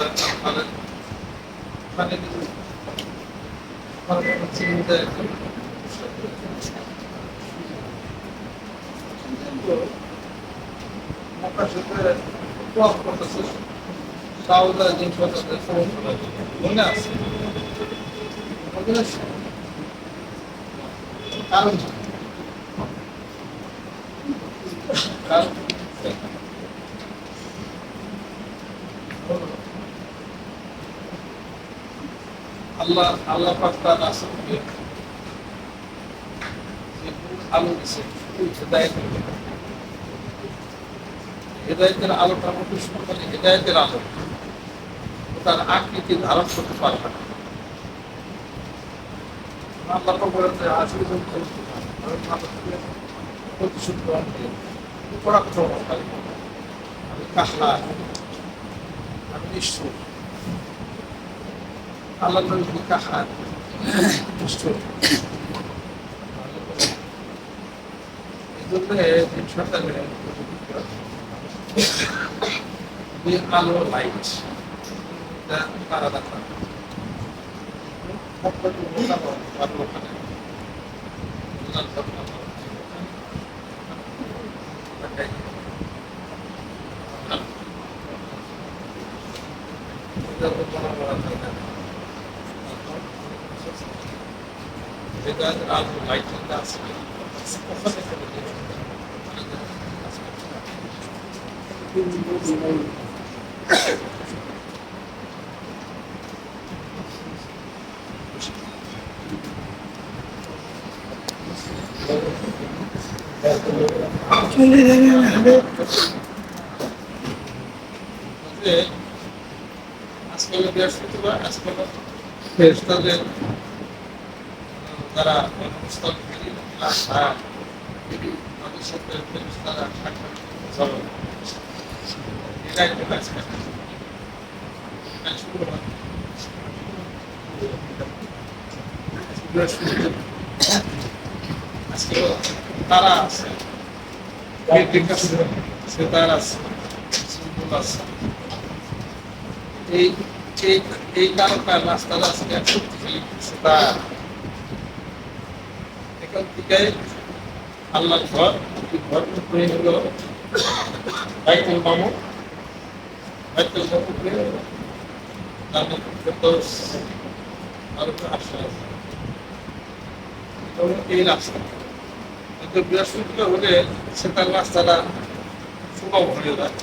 মানে আছে কারণ কারণ আল্লাহ আল্লাহ পাক তার রাসূলকে যে আলো দিছে হেদায়েত হেদায়েতের আলোটার মধ্যে শুধু হেদায়েতের আলো তার আকৃতি ধারণ করতে পারবে না আল্লাহ পাক বলেন যে আসলে যখন প্রতিশোধ গ্রহণ করে পরাক্রমকারী আমি কাহলা আমি নিষ্ঠুর আল্লাহ জন্য সন্তানের আলো লাইট তারা দেখা। যেটা আলো লাইট আছে ওখানে চলে যাবে যে আজকে হলো বৃহস্পতিবার আজকে হলো ফেরেশতাদের তারা তারা আছে। সে আছে এই এই কারণটা রাস্তাটা আজকে শক্তিশালী সেটা এখান থেকে আল্লাহর ঘর ঘর উপরে হলো বাইতুল মামু। বাইতুল মামু তারপর উপরে আশা এই রাস্তা। কিন্তু বৃহস্পতিবার হলে সে তার রাস্তাটা সুগম হয়ে যায়,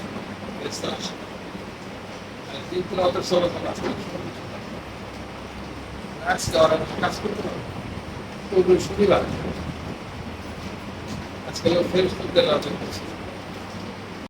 রাস্তা আসে। কিন্তু অত সরল রাস্তা আজকে কাজ করতে পারে তো শনিবার আজকে ফেরত করছে